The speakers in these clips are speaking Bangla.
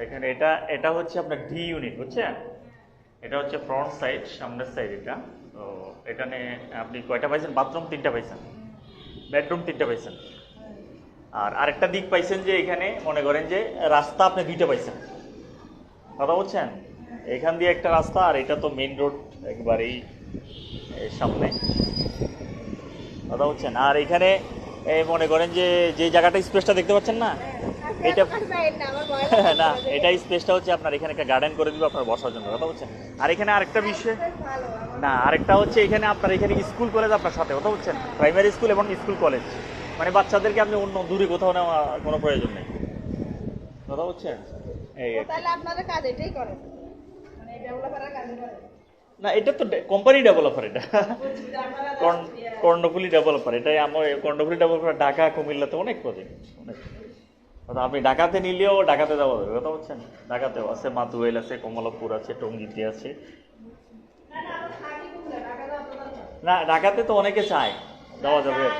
দেখেন, এটা এটা হচ্ছে আপনার ডি ইউনিট বুঝছেন? এটা হচ্ছে ফ্রন্ট সাইড সামনের সাইড এটা। তো এখানে আপনি কয়টা পাইছেন? বাথরুম তিনটা পাইছেন। বেডরুম তিনটা পাইছেন। আর আরেকটা দিক পাইছেন যে এখানে মনে করেন যে রাস্তা আপনি দুইটা পাইছেন। কথা বলছেন? এখান দিয়ে একটা রাস্তা আর এটা তো মেন রোড একবারেই সামনে। কথা বলছেন? আর এখানে মনে করেন যে যে জায়গাটা স্পেসটা দেখতে পাচ্ছেন না? এটা না এটা স্পেসটা হচ্ছে আপনার এখানে একটা গার্ডেন করে দিব আপনার বসার জন্য কথা বলছেন? আর এখানে আরেকটা বিষয় না আরেকটা হচ্ছে এখানে আপনার এখানে স্কুল কলেজ আপনার সাথে কথা বলছেন? প্রাইমারি স্কুল এবং স্কুল কলেজ মানে বাচ্চাদেরকে আপনি অন্য দূরে কোথাও নেওয়া কোনো প্রয়োজন নেই। কথা বলছেন? এই তাহলে আপনারা কাজ এটাই করেন মানে ডেভেলপাররা কাজ করেন না এটা তো কোম্পানি ডেভেলপার এটা। কর্ণ- কর্ণফুলি ডেভেলপার এটাই আমার কর্ণফুলি ডেভেলপার ঢাকা কুমিল্লাতে অনেক প্রজেক্ট অনেক। আপনি ঢাকাতে নিলেও ঢাকাতে যাওয়া যাবে, কথা বলছেন? ঢাকাতেও আছে, মাতুয়েল আছে, কমলাপুর আছে, টঙ্গিতে আছে। না ঢাকাতে তো অনেকে চায়, যাওয়া যাবে।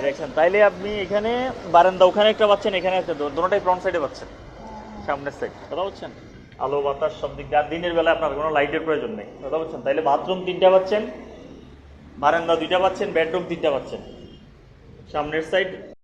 দেখছেন, তাইলে আপনি এখানে বারান্দা, ওখানে একটা পাচ্ছেন, এখানে একটা, দো- দোনোটাই ফ্রন্ট সাইডে পাচ্ছেন, সামনের সাইড কথা বলছেন? আলো, বাতাস, সব দিক আর দিনের বেলা আপনার কোনো লাইটের প্রয়োজন নেই, কথা বলছেন? তাইলে বাথরুম তিনটা পাচ্ছেন, বারান্দা দুইটা পাচ্ছেন বেডরুম তিনটা পাচ্ছেন। সামনের সাইড